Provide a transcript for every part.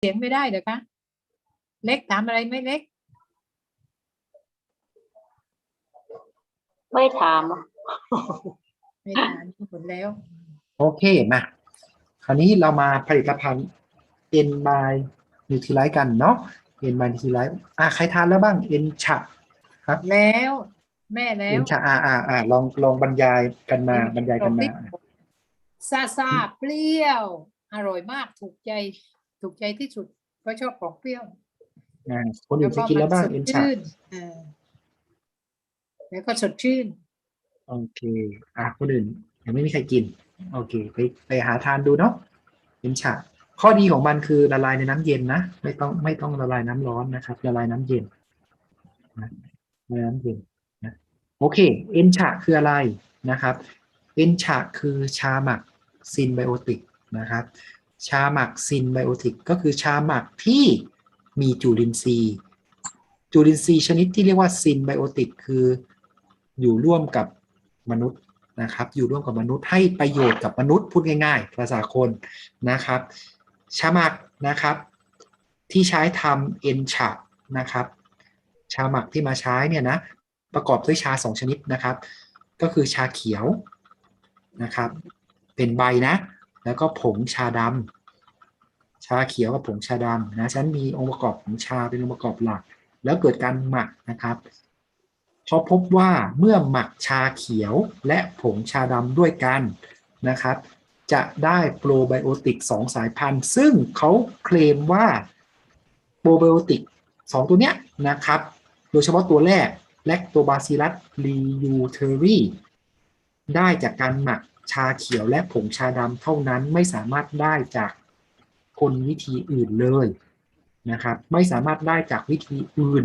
เสียงไม่ได้เหรอคะ เล็กถามอะไรไหม่เล็ก ไม่ถามอะไม่ถามผลแล้ว โอเคมาคราวนี้เรามาผลิตภัณฑ์ N by Nutrilite กันเนาะ N by Nutrilite อะใครทานแล้วบ้าง N ฉะ แล้ว แม่แล้ N วฉะอ่าอ่าอ่าลองลองบรรยายกันมาบรรยายกันมาซาซาเปรี้ยว อร่อยมากถูกใจ ถูกใจที่สุด เพราะชอบของเปรี้ยวอ่าคนอื่นเคยกินแล้วบ้างมั N สดฉะชื่นอ่าแล้วก็สดชื่น โอเค อะคนอื่นยังไม่มีใครกิน โอเค ไปไปหาทานดูเนาะ N ฉะข้อดีของมันคือละลายในน้ำเย็นนะไม่ต้องไม่ต้องละลายน้ำร้อนนะครับ ละลายน้ำเย็นนะละลายน้ำเย็นนะโอเค N ฉะคืออะไรนะครับ N ฉะคือชาหมักซินไบโอติกนะครับ ชาหมักซินไบโอติกก็คือชาหมักที่มีจุลินทรีย์ จุลินทรีย์ชนิดที่เรียกว่าซินไบโอติกคืออยู่ร่วมกับมนุษย์นะครับ อยู่ร่วมกับมนุษย์ให้ประโยชน์กับมนุษย์พูดง่ายๆ ภาษาคนนะครับ ชาหมักนะครับ ที่ใช้ทำเอนชานะครับ ชาหมักที่มาใช้เนี่ยนะประกอบด้วยชาสองชนิดนะครับ ก็คือชาเขียวนะครับ เป็นใบนะ แล้วก็ผงชาดำชาเขียวกับผงชาดำนะฉันมีองค์ประกอบของชาเป็นองค์ประกอบหลัก แล้วเกิดการหมักนะครับเขาพบว่าเมื่อหมักชาเขียวและผงชาดำด้วยกันนะครับ จะได้โปรไบโอติกสองสายพันธุ์ ซึ่งเขาเคลมว่าโปรไบโอติกสองตัวเนี้ยนะครับ โดยเฉพาะตัวแรกแลคโตบาซิลัสรียูเทอรี่ได้จากการหมัก ชาเขียวและผงชาดำเท่านั้นไม่สามารถได้จากคนวิธีอื่นเลยนะครับ ไม่สามารถได้จากวิธีอื่น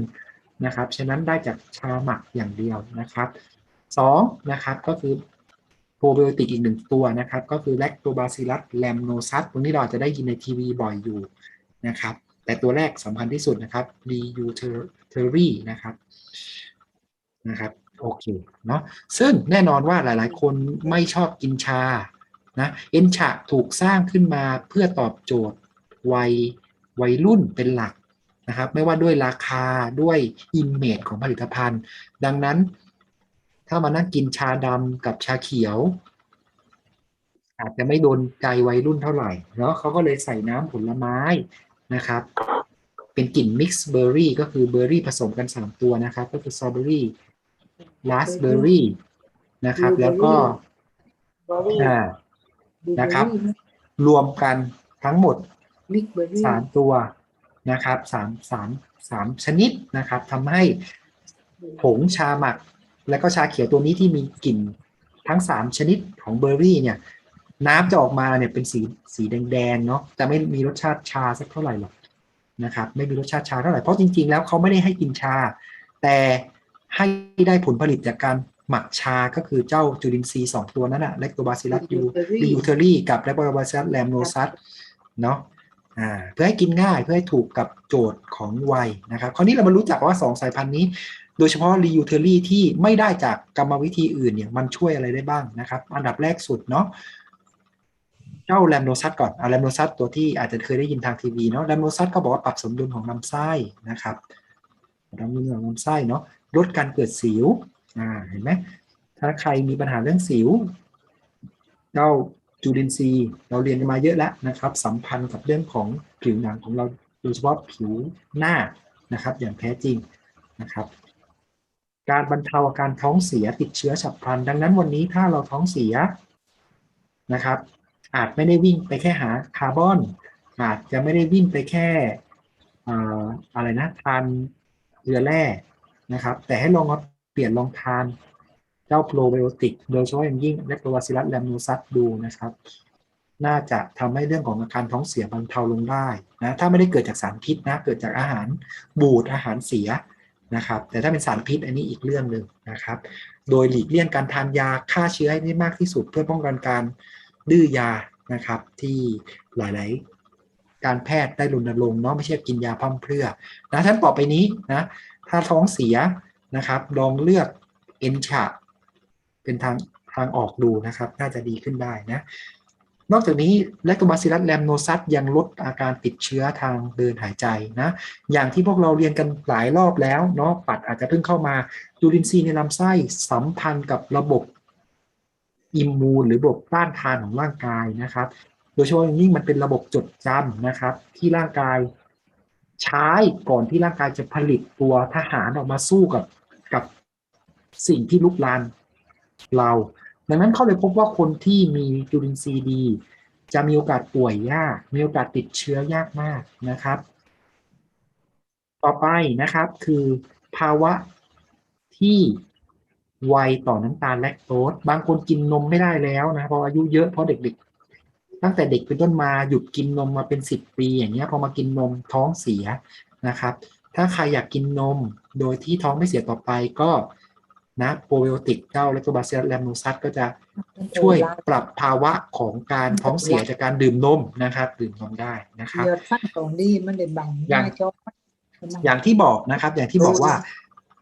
นะครับ ฉะนั้นได้จากชาหมักอย่างเดียวนะครับสองนะครับก็คือโปรไบโอติกอีกหนึ่งตัวนะครับ ก็คือแลคโตบาซิลัสแลมโนซัสตรงนี้เราจะได้ยินในทีวีบ่อยอยู่นะครับ แต่ตัวแรกสำคัญที่สุดนะครับรียูเทอรี่นะครับนะครับ โอเคเนาะซึ่งแน่นอนว่าหลาย ๆ คนไม่ชอบกินชานะเอนชาถูกสร้างขึ้นมาเพื่อตอบโจทย์วัยวัยรุ่นเป็นหลักนะครับไม่ว่าด้วยราคาด้วยอิมเมจของผลิตภัณฑ์ ดังนั้น ถ้ามานั่งกินชาดำกับชาเขียว อาจจะไม่โดนใจวัยรุ่นเท่าไหร่เนาะเขาก็เลยใส่น้ำผลไม้นะครับ เป็นกลิ่นมิกซ์เบอร์รี่ก็คือเบอร์รี่ผสมกัน 3 ตัวนะครับ ก็คือสตรอเบอรี่ ราสเบอร์รี่นะครับ แล้วก็บอรี่อ่านะครับ รวมกันทั้งหมดมิกเบอร์รี่สามตัวนะครับสามสามสามชนิดนะครับทำให้ผงชาหมัก และก็ชาเขียวตัวนี้ที่มีกลิ่นทั้งสามชนิดของเบอร์รี่เนี่ย น้ำจะออกมาเนี่ยเป็นสีสีแดงๆเนาะจะไม่มีรสชาติชาสักเท่าไหร่หรอกนะครับ ไม่มีรสชาติชาเท่าไหร่เพราะจริงๆ แล้วเขาไม่ได้ให้กินชา แต่ ให้ได้ผลผลิตจากการหมักชาก็คือเจ้าจุลินทรีย์สองตัวนั้นอะเลคโตบาซิลัสยูบิวเทอรี่กับแลบราบาซัสแลมโนซัสเนาะอ่าเพื่อให้กินง่ายเพื่อให้ถูกกับโจทย์ของวัยนะครับ คราวนี้เรามารู้จักว่า 2 สายพันธุ์นี้ โดยเฉพาะรียูเทอรี่ที่ไม่ได้จากกรรมวิธีอื่นเนี่ยมันช่วยอะไรได้บ้างนะครับ อันดับแรกสุดเนาะเจ้าแลมโนซัสก่อนเอาแลมโนซัสตัวที่อาจจะเคยได้ยินทางทีวีเนาะแลมโนซัสก็บอกว่าปรับสมดุลของลำไส้นะครับปรับสมดุลของลำไส้เนาะ ลดการเกิดสิวอ่าเห็นไหมถ้าใครมีปัญหาเรื่องสิวเจ้าจุลินทรีย์เราเรียนกันมาเยอะแล้วนะครับ สัมพันธ์กับเรื่องของผิวหนังของเราโดยเฉพาะผิวหน้านะครับ อย่างแท้จริงนะครับ การบรรเทาอาการท้องเสียติดเชื้อฉับพลัน ดังนั้นวันนี้ถ้าเราท้องเสียนะครับ อาจไม่ได้วิ่งไปแค่หาคาร์บอน อาจจะไม่ได้วิ่งไปแค่เอ่ออะไรนะทานเกลือแร่ นะครับ แต่ให้ลองมาเปลี่ยนลองทานเจ้าโปรไบโอติกโดยเฉพาะอย่างยิ่งแลคโตบาซิลัสแลมโนซัสดูนะครับ น่าจะทำให้เรื่องของอาการท้องเสียบรรเทาลงได้นะถ้าไม่ได้เกิดจากสารพิษนะ เกิดจากอาหารบูดอาหารเสียนะครับ แต่ถ้าเป็นสารพิษอันนี้อีกเรื่องหนึ่งนะครับ โดยหลีกเลี่ยงการทานยาฆ่าเชื้อให้ได้มากที่สุด เพื่อป้องกันการดื้อยานะครับ ที่หลาย ๆ การแพทย์ได้รณรงค์เนาะไม่ใช่กินยาพร่ำเพรื่อนะท่านต่อไปนี้นะ ถ้าท้องเสียนะครับ ลองเลือกเอนชาเป็นทางทางออกดูนะครับ น่าจะดีขึ้นได้นะ นอกจากนี้แลคโตบาซิลัสแลมโนซัสยังลดอาการติดเชื้อทางเดินหายใจนะ อย่างที่พวกเราเรียนกันหลายรอบแล้วเนาะปัดอาจจะเพิ่งเข้ามาจุลินทรีย์ในลำไส้สัมพันธ์กับระบบอิมมูนหรือระบบต้านทานของร่างกายนะครับ โดยเฉพาะอย่างยิ่งมันเป็นระบบจดจำนะครับ ที่ร่างกาย ใช้ก่อนที่ร่างกายจะผลิตตัวทหารออกมาสู้กับกับสิ่งที่ลุกลานเรา ดังนั้นเขาเลยพบว่าคนที่มีจุลินทรีย์ดี จะมีโอกาสป่วยยาก มีโอกาสติดเชื้อยากมากนะครับ ต่อไปนะครับคือภาวะที่ไวต่อน้ำตาลแลคโตสบางคนกินนมไม่ได้แล้วนะเพราะอายุเยอะเพราะเด็ก ตั้งแต่เด็กเป็นต้นมาหยุดกินนมมาเป็นสิบปีอย่างเงี้ยพอมากินนมท้องเสียนะครับ ถ้าใครอยากกินนมโดยที่ท้องไม่เสียต่อไปก็นะโปรไบโอติกเจ้าและตัวบาซิลัสแลมโนซัสก็จะช่วยปรับภาวะของการท้องเสียจากการดื่มนมนะครับ ดื่มนมได้นะครับเดือดฟันของดีมันเด็ดบังอย่างหน้าจออย่างที่บอกนะครับ อย่างที่บอกว่า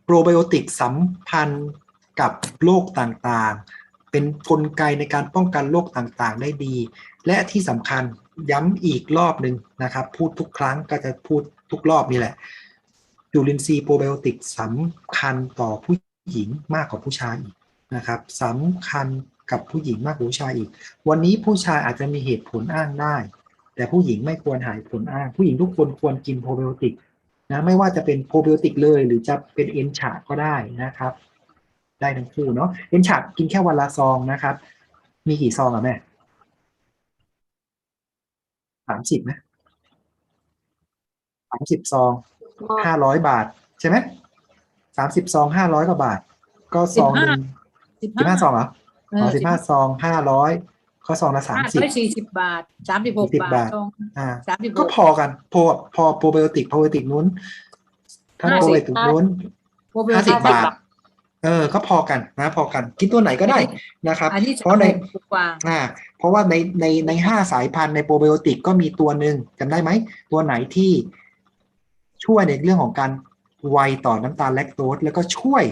โปรไบโอติกสัมพันธ์กับโรคต่างๆ เป็นกลไกในการป้องกันโรคต่างๆ ได้ดี และที่สำคัญย้ำอีกรอบหนึ่งนะครับ พูดทุกครั้งก็จะพูดทุกรอบนี่แหละจุลินทรีย์โปรไบโอติกสำคัญต่อผู้หญิงมากกว่าผู้ชายอีกนะครับสำคัญกับผู้หญิงมากกว่าผู้ชายอีก วันนี้ผู้ชายอาจจะมีเหตุผลอ้างได้ แต่ผู้หญิงไม่ควรหายผลอ้าง ผู้หญิงทุกคนควรกินโปรไบโอติกนะไม่ว่าจะเป็นโปรไบโอติกเลย หรือจะเป็นเอนชาก็ได้นะครับ ได้ทั้งคู่เนาะเอนชากินแค่วันละซองนะครับ มีกี่ซองอะแม่ สามสิบนะสามสิบซองห้าร้อยบาท ใช่ไหมสามสิบซองห้าร้อยกว่าบาท ก็ซองหนึ่งสิบสิบห้าซองเหรออ๋อสิบห้าซองห้าร้อยก็ซองละสามห้าสิบร้อยสี่สิบบาทสามสิบหก40บาบาททตรงอ่าสามสิบหก็กพอกันพอพอโปรไบโอติกโปรไบโอติกนู้นถ้าห้าโปรสิไบบโอติกนู้นโปรไบโอห้าติสิกบบาท เออก็พอกันนะ พอกันกินตัวไหนก็ได้นะครับ อันนี้เพราะในถูกกว่าอ่า เพราะว่าในในในห้าสายพันธุ์ในโปรไบโอติกก็มีตัวหนึ่งจำได้ไหม ตัวไหนที่ช่วยในเรื่องของการไวต่อน้ำตาลแลคโตสแล้วก็ช่วย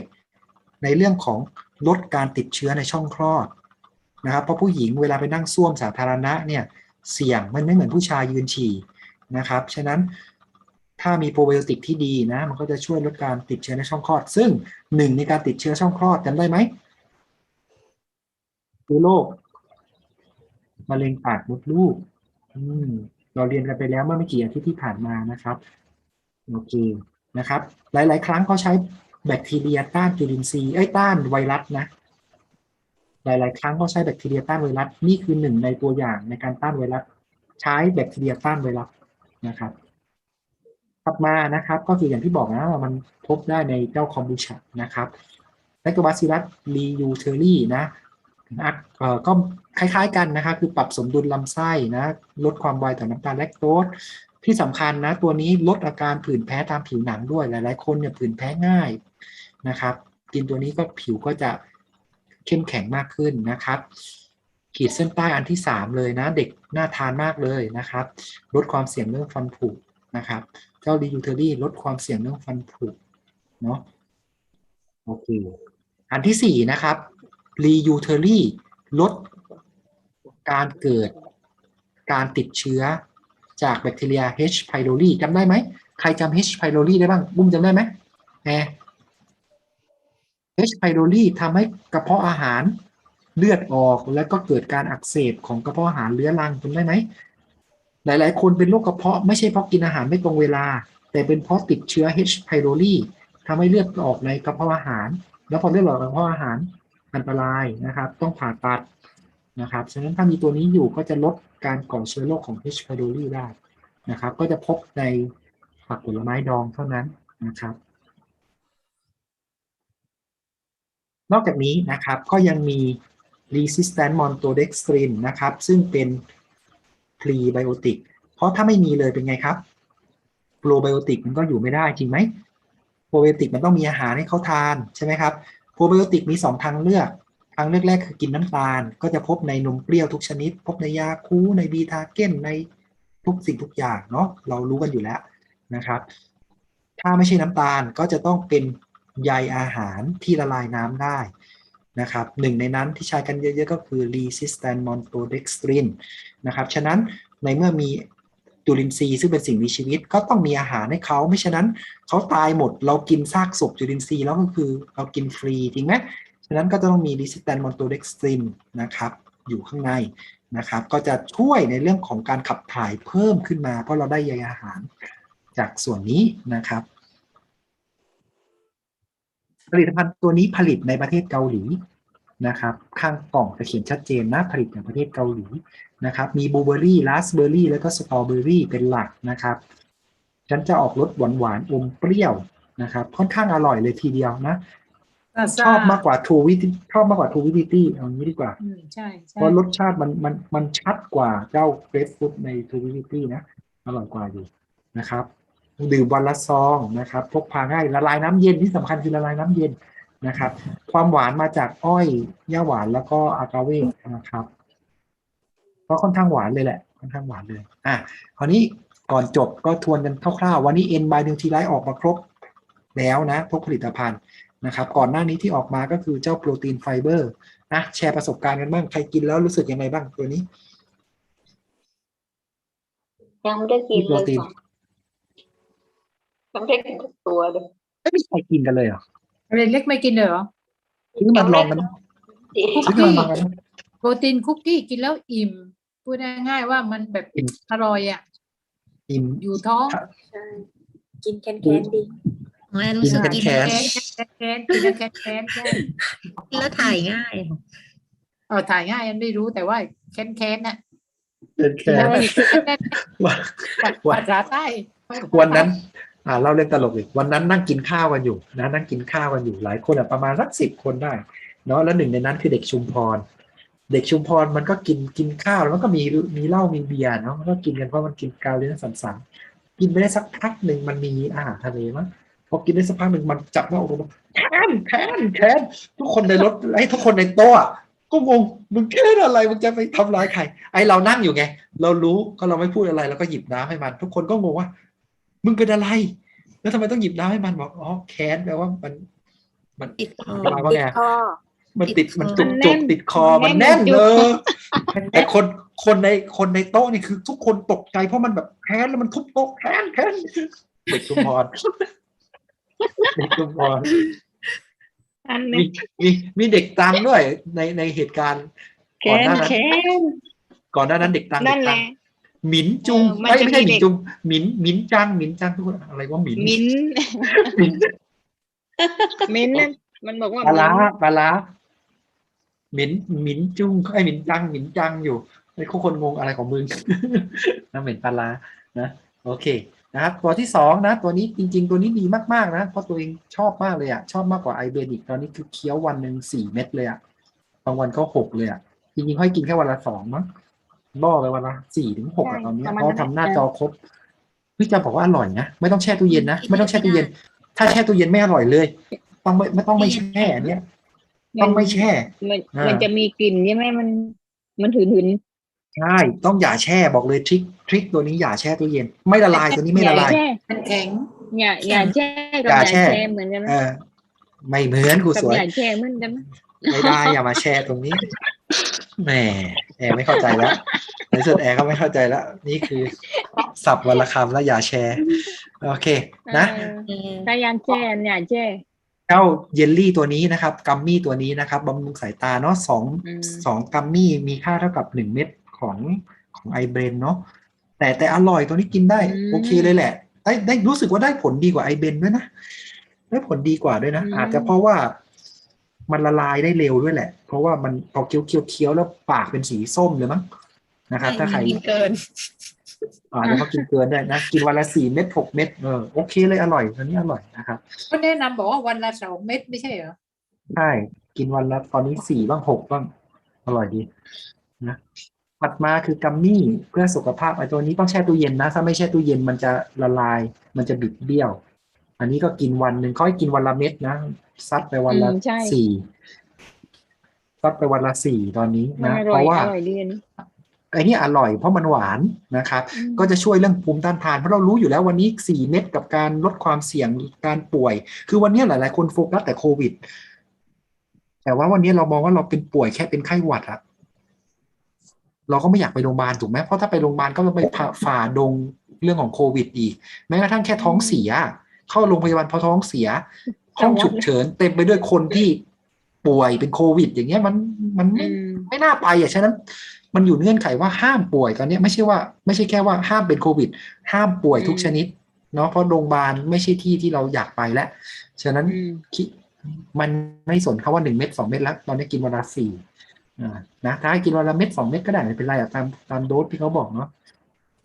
ในเรื่องของลดการติดเชื้อในช่องคลอดนะครับ เพราะผู้หญิงเวลาไปนั่งส้วมสาธารณะเนี่ยเสี่ยงมันไม่เหมือนผู้ชายยืนฉี่นะครับ ฉะนั้น ถ้ามีโปรไบโอติกที่ดีนะ มันก็จะช่วยลดการติดเชื้อในช่องคลอด ซึ่งหนึ่งในการติดเชื้อช่องคลอดจำได้ไหมคือโรคมะเร็งปากมดลูก อืม เราเรียนกันไปแล้วเมื่อไม่กี่อาทิตย์ที่ผ่านมานะครับ โอเค นะครับ หลาย ๆ ครั้งเขาใช้แบคทีเรียต้านจุลินทรีย์ เอ้ย ต้านไวรัสนะ หลาย ๆ ครั้งเขาใช้แบคทีเรียต้านไวรัส นี่คือหนึ่งในตัวอย่างในการต้านไวรัส ใช้แบคทีเรียต้านไวรัสนะครับ ถัดมานะครับ ก็คืออย่างที่บอกนะว่ามันพบได้ในเจ้าคอมบูชานะครับแลคโตบาซิลัสลียูเทอรี่นะนะก็คล้ายๆกันนะครับคือปรับสมดุลลำไส้นะลดความไวต่อน้ำตาลแลคโตสที่สำคัญนะ ตัวนี้ลดอาการผื่นแพ้ตามผิวหนังด้วยหลายๆคนเนี่ยผื่นแพ้ง่ายนะครับ กินตัวนี้ก็ผิวก็จะเข้มแข็งมากขึ้นนะครับ ขีดเส้นใต้อันที่สามเลยนะ เด็กน่าทานมากเลยนะครับ ลดความเสี่ยงเรื่องฟันผุ นะครับเจ้าดียูเทอรี่ลดความเสี่ยงเรื่องฟันผุเนาะโอเคอันที่สี่นะครับรียูเทอรี่ลดการเกิดการติดเชื้อจากแบคทีเรีย H. pylori จำได้ไหม ใครจำ H. pylori ได้บ้าง บุ้มจำได้ไหมแอ H. pylori ทำให้กระเพาะอาหารเลือดออกแล้วก็เกิดการอักเสบของกระเพาะอาหารเรื้อรังจำได้ไหม หลาย ๆ คนเป็นโรคกระเพาะไม่ใช่เพราะกินอาหารไม่ตรงเวลา แต่เป็นเพราะติดเชื้อ H. pylori ทำให้เลือดออกในกระเพาะอาหาร แล้วพอเลือดออกในกระเพาะอาหารอันตรายนะครับ ต้องผ่าตัดนะครับฉะนั้นถ้ามีตัวนี้อยู่ก็จะลดการก่อเชื้อโรคของ H. pylori ได้นะครับ ก็จะพบในผักผลไม้ดองเท่านั้นนะครับ นอกจากนี้นะครับก็ยังมี resistant maltodextrin นะครับ ซึ่งเป็น prebiotic เพราะถ้าไม่มีเลยเป็นไงครับ probiotic มันก็อยู่ไม่ได้จริงไหม probiotic มันต้องมีอาหารให้เขาทานใช่ไหมครับ probiotic มี 2 ทางเลือก ทางเลือกแรกคือกินน้ำตาล ก็จะพบในนมเปรี้ยวทุกชนิด พบในยาคูในบีทาเก้นในทุกสิ่งทุกอย่างเนาะเรารู้กันอยู่แล้วนะครับ ถ้าไม่ใช่น้ำตาลก็จะต้องเป็นใยอาหารที่ละลายน้ำได้นะครับหนึ่งในนั้นที่ใช้กันเยอะๆก็คือ resistant maltodextrin นะครับ ฉะนั้นในเมื่อมีจุลินทรีย์ซึ่งเป็นสิ่งมีชีวิต ก็ต้องมีอาหารให้เขาไม่ฉะนั้นเขาตายหมดเรากินซากศพจุลินทรีย์แล้วก็คือเรากินฟรีจริงไหมฉะนั้นก็จะต้องมี resistant maltodextrin นะครับอยู่ข้างในนะครับ ก็จะช่วยในเรื่องของการขับถ่ายเพิ่มขึ้นมา เพราะเราได้ใยอาหารจากส่วนนี้นะครับ ผลิตภัณฑ์ตัวนี้ผลิตในประเทศเกาหลี นะครับ ข้างกล่องจะเขียนชัดเจนนะผลิตในประเทศเกาหลีนะครับ มีบลูเบอร์รี่ราสเบอร์รี่แล้วก็สตรอเบอร์รี่เป็นหลักนะครับฉันจะออกรสหวานหวานๆอมเปรี้ยวนะครับ ค่อนข้างอร่อยเลยทีเดียวนะซ่าชอบมากกว่าทูวิชอบมากกว่าทูวิติตี้เอางี้ดีกว่าอืมใช่ใช่เพราะรสชาติมันมันมันชัดกว่าเจ้าเฟรชฟูดในทูวิติตี้นะอร่อยกว่าอยู่นะครับดื่มวันละซองนะครับพกพาง่ายละลายน้ำเย็นที่สำคัญคือละลายน้ำเย็น นะครับ ความหวานมาจากอ้อยย่าหวานแล้วก็อากาเว่นะครับก็ค่อนข้างหวานเลยแหละค่อนข้างหวานเลยอะคราวนี้ก่อนจบก็ทวนกันคร่าวๆ วันนี้เอ็นบายนิวทีไลท์ออกมาครบแล้วนะทุกผลิตภัณฑ์นะครับ ก่อนหน้านี้ที่ออกมาก็คือเจ้าโปรตีนไฟเบอร์นะแชร์ประสบการณ์กันบ้าง ใครกินแล้วรู้สึกยังไงบ้างตัวนี้ยังไม่ได้กินโปเลรยตีนค่ะยังไม่ได้กินทุกตัวเลยไม่มีใครกินกันเลยเหรอ เรนเล็กไม่กินเลยเหรอซื้อมาลองกันคุกซื้อกี้มาลองกันนะโปรตีนคุกกี้กินแล้วอิ่ม พูดง่ายๆว่ามันแบบอิ่มอร่อยอะ อิ่มอยู่ท้องใช่กินแคนๆดีไม่รู้สึกกินกินแค้นแค้นแค้นกินแล้วแค้นแค้นใช่แล้วถ่ายง่ายค่ะเออถ่ายง่ายอันไม่รู้แต่ว่าแค้นแค้นน่ะเป็นแค่แล้วแบบแค้นว่าภาษาใต้วันนั้น อ่าเล่าเล่นตลกอีกวันนั้นนั่งกินข้าวกันอยู่นะนั่งกินข้าวกันอยู่หลายคนอะประมาณสักสิบคนได้เนาะแล้วหนึ่งในนั้นคือเด็กชุมพร เด็กชุมพรมันก็กินกินข้าวแล้วมันก็มีมีเหล้ามีเบียร์เนาะมันก็กินกันเพราะมันกินกาวเลี้ยงสันสันๆกินไปได้สักพักหนึ่งมันมีอาหารทะเลมั้งพอกินได้สักพักหนึ่งมันจับหน้าอกมันแค้นแค้นแค้นทุกคนในรถไอ้ทุกคนในโต๊ะอะก็งงมึงแค้นอะไรมึงจะไปทำร้ายใครไอ้เรานั่งอยู่ไง เรารู้ก็เราไม่พูดอะไรเราก็หยิบน้ำให้มัน ทุกคนก็งงว่า มึงเป็นอะไร แล้วทำไมต้องหยิบน้ำให้มันบอกอ๋อแค้นแปลว่ามัน มันติดคอแปลว่าติดไงคอมันติดติดคอมันจุกมันแน่จุกนติดคอมัมันนแน่แน่นนเลจุกยแต่คนคนในคนในโต๊ะนี่คือ ทุกคนตกใจเพราะมันแบบแค้นแล้วมันทุบโต๊ะแค้นแค้นเด็กชุมพรเด็กชุมพรอันมีนี้มีมีเด็กตังด้วยในในเหตุการณ์แคก่อนหนน้านั้นแคนก่อนหน้านั้นเด็กตังนั่นเด็กแหตัละง หมินจุงเออมันไม่จะไม่ใช่มีหมินเด็กจุงหมินหมินจังหมินจังทุกคนอะไรว่าหมินมิ้นหมินมิ้นนั่นมันบอกว่าปลาร้ามิ้นปลาร้าหมินหมินจุ้งไอ้ยหมินจังหมินจังอยู่ไอ้คนงงอะไรของมึงน้ำเหม็นปลาร้านะโอเคนะครับตัวที่สองนะ ตัวนี้จริง ๆ ตัวนี้ดีมากๆนะเพราะตัวเองชอบมากเลยอะชอบมากกว่าไอเบนิกตอนนี้คือเคี้ยววันหนึ่งสี่เม็ดเลยอะบางวันก็หกเลยอะจริงๆค่อยกินแค่วันละสองมั้ง ล่อไปวันละสี่ถึงหกอะตอนเนี้ยเพราะทำหน้าจอครบพี่จะบอกว่าอร่อยนะไม่ต้องแช่ตู้เย็นนะไม่ต้องแช่ตู้เย็น ถ้าแช่ตู้เย็นไม่อร่อยเลย ต้องไม่ไม่ต้องไม่แช่อันเนี้ยต้องไม่แช่ มันอ่ามั มันจะมีกลิ่นใช่ไหมมัน มันหืนหืนใช่ต้องอย่าแช่บอกเลยทริคทริคตัวนี้อย่าแช่ตู้เย็น ไม่ละลายตัวนี้ไม่ละลาย แช่มันแข็ง อย่าอย่าแช่กับอย่าอย่าแช่ แช่เหมือนกันไหมเออไม่เหมือนกูกับสวย อย่าแช่เหมือนกันไหมไม่ได้อย่ามาแช่ตรงนี้ แหมแอร์ไม่เข้าใจแล้วในสุดแอร์ก็ไม่เข้าใจแล้ว นี่คือสับวันละคำแล้วอย่าแชร์ โอเค นะเออเออถ้ายังแช่อย่าแช่เจ้าเยลลี่ตัวนี้นะครับ กัมมี่ตัวนี้นะครับบำรุงสายตาเนาะสองอืมสองกัมมี่มีค่าเท่ากับหนึ่งเม็ดของของไอเบรนเนาะแต่แต่อร่อยตัวนี้กินได้ โอเคเลยแหละได้ได้รู้สึกว่าได้ผลดีกว่าไอเบนด้วยนะได้ผลดีกว่าด้วยนะ อาจจะเพราะว่า มันละลายได้เร็วด้วยแหละ เพราะว่ามันพอเคี้ยวเคี้ยวเคี้ยวแล้วปากเป็นสีส้มเลยมั้งนะครับ ถ้าใครกินเกินอาจจะเขากินเกินได้นะกินวันละสี่เม็ดหกเม็ดเออโอเคเลยอร่อยตัวนี้อร่อยนะครับก็แนะนำบอกว่าวันละสองเม็ดไม่ใช่เหรอใช่กินวันละตอนนี้สี่บ้างหกบ้าง อร่อยดีนะถัดมาคือกัมมี่เพื่อสุขภาพไอ้ตัวนี้ต้องแช่ตู้เย็นนะ ถ้าไม่แช่ตู้เย็นมันจะละลาย มันจะบิดเบี้ยว อันนี้ก็กินวันหนึ่งเขาให้กินวันละเม็ดนะซัดไปวันละอืมใช่ สี่ซัดไปวันละสี่ตอนนี้มันนะอเพร่อยราะว่า อร่อยดีอันนี้ ไอ้นี่อร่อยเพราะมันหวานนะครับก็จะช่วยเรื่องภูมิต้านทานเพราะเรารู้อยู่แล้ววันนี้สี่เม็ดกับการลดความเสี่ยงการป่วย คือวันนี้หลาย ๆ คนโฟกัสแต่โควิด แต่ว่าวันนี้เรามองว่าเราเป็นป่วยแค่เป็นไข้หวัดอะเราก็ไม่อยากไปโรงพยาบาลถูกไหมเพราะถ้าไปโรงพยาบาลก็ต้องไปผ่าฝ่าดงเรื่องของโควิดอีก แม้กระทั่งแค่ท้องเสีย เข้าโรงพยาบาลเพราะท้องเสีย ห้องฉุกเฉินเต็มไปด้วยคนที่ป่วยเป็นโควิด อย่างเงี้ยมันมันไม่อืมไม่น่าไปอะฉะนั้น มันอยู่เงื่อนไขว่าห้ามป่วยตอนเนี้ยไม่ใช่ว่า ไม่ใช่แค่ว่าห้ามเป็นโควิด ห้ามป่วยทุกชนิดเนาะเพราะโรงพยาบาลไม่ใช่ที่ที่เราอยากไปแล้วฉะนั้นอืมคิดมันไม่สนเขาว่าหนึ่งเม็ดสองเม็ดแล้วตอนนี้กินวันละสี่อ่านะถ้าให้กินวันละเม็ดสองเม็ดก็ได้ไม่เป็นไรอะตามตามโดสที่เขาบอกเนาะ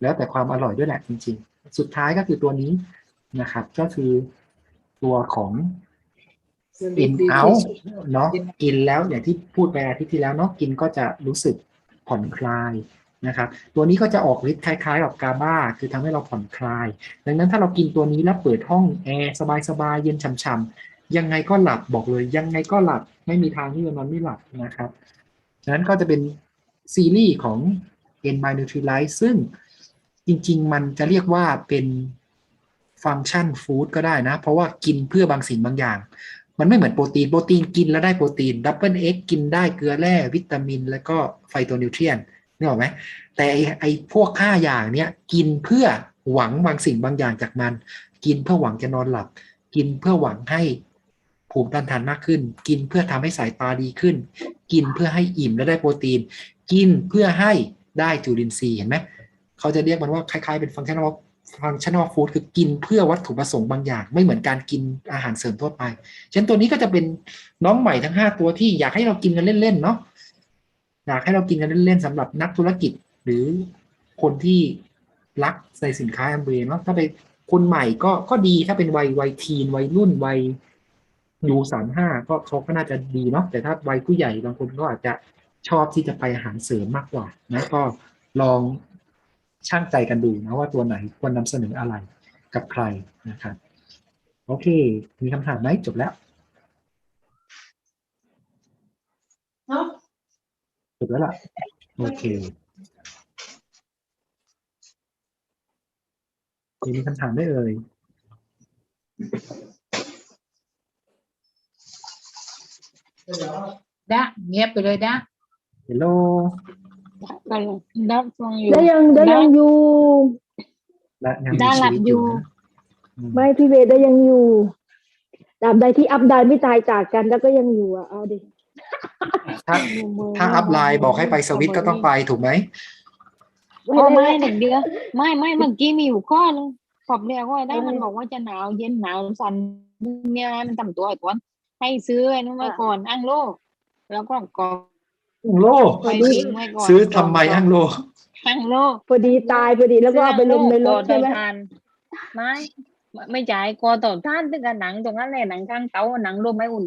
แล้วแต่ความอร่อยด้วยแหละจริง ๆ สุดท้ายก็คือตัวนี้ นะครับ ก็คือตัวของอินเอาเนาะกินแล้วอย่างที่พูดไปอาทิตย์ที่แล้วเนาะกินก็จะรู้สึกผ่อนคลายนะครับ ตัวนี้ก็จะออกฤทธิ์คล้าย ๆ กับกาบาคือทำให้เราผ่อนคลาย ดังนั้นถ้าเรากินตัวนี้แล้วเปิดห้องแอร์สบายๆเย็นฉ่ำๆยังไงก็หลับบอกเลย ยังไงก็หลับไม่มีทางที่จะนอนไม่หลับนะครับฉะนั้นก็จะเป็นซีรีส์ของ n b y Nutrilite ซึ่งจริง ๆ มันจะเรียกว่าเป็น ฟังชันฟู้ดก็ได้นะ เพราะว่ากินเพื่อบางสิ่งบางอย่าง มันไม่เหมือนโปรตีน โปรตีนกินแล้วได้โปรตีนดับเบิลเอ็กกินได้เกลือแร่วิตามิน แล้วก็ไฟโตนิวเทรียนนึกออกไหมแต่ไอพวกห้าอย่างเนี้ยกินเพื่อหวังบางสิ่งบางอย่างจากมัน กินเพื่อหวังจะนอนหลับ กินเพื่อหวังให้ภูมิต้านทานมากขึ้น กินเพื่อทำให้สายตาดีขึ้น กินเพื่อให้อิ่มและได้โปรตีน กินเพื่อให้ได้จุลินทรีย์เห็นไหมเขาจะเรียกมันว่าคล้ายๆเป็นฟังก์ชันว่า ฟังชันว่าฟู้ดคือกินเพื่อวัตถุประสงค์บางอย่าง ไม่เหมือนการกินอาหารเสริมทั่วไปฉะนั้นตัวนี้ก็จะเป็นน้องใหม่ทั้งห้าตัวที่อยากให้เรากินกันเล่นๆเนาะอยากให้เรากินกันเล่นๆสำหรับนักธุรกิจหรือคนที่รักในสินค้าแอมเบเนาะถ้าเป็นคนใหม่ก็ก็ดีถ้าเป็นวัยวัยทีนวัยรุ่นวัยยูสามห้าก็เขาก็น่าจะดีเนาะแต่ถ้าวัยผู้ใหญ่บางคนก็อาจจะชอบที่จะไปอาหารเสริมมากกว่านะก็ลอง ช่างใจกันดูนะว่าตัวไหนควรนำเสนออะไรกับใครนะครับโอเค มีคำถามไหมจบแล้วเนาะจบแล้วล่ะ โอเคมีคำถามได้เอ่ยดะเงียบไปเลยดะเฮลโล ก็รับฟังอยู่ได้ยังได้ยังอยู่ และยังมีได้ชีหลับวิตออยู่ยู่นะอืมไม่พี่เวย์ได้ยังอยู่ตราบใดที่อัพไดไม่ตายจากกันแล้วก็ยังอยู่อะเอาดิถ้าถ้าอัพไลน์บอกให้ไปสวิตช์ก็ต้องไปถูกไหมอ๋อไม่หนึ่งเดียวไม่ไม่เมื่อกี้มีอยู่ข้อนึงขอบเรียกว่าได้มันบอกว่าจะหนาวเย็นหนาวสั่นเนี่ยมันทำตัวไอ้ก่อนให้ซื้อไอ้นู้นไว้ก่อนอั้งโลแล้วก็กรอกอั งโลไปทิ้งไว้ก่อนซื้อทำไมอังโลอั้งโลพอดีตายพอดีแล้วก็เอาไปลงในรถใช่ไหมก่อต่อทานไม่ไม่จ่ายกอต่อท่านถึงกับหนังตรงนั้นแหละหนังข้างเตาหนังลมไม่อุ่น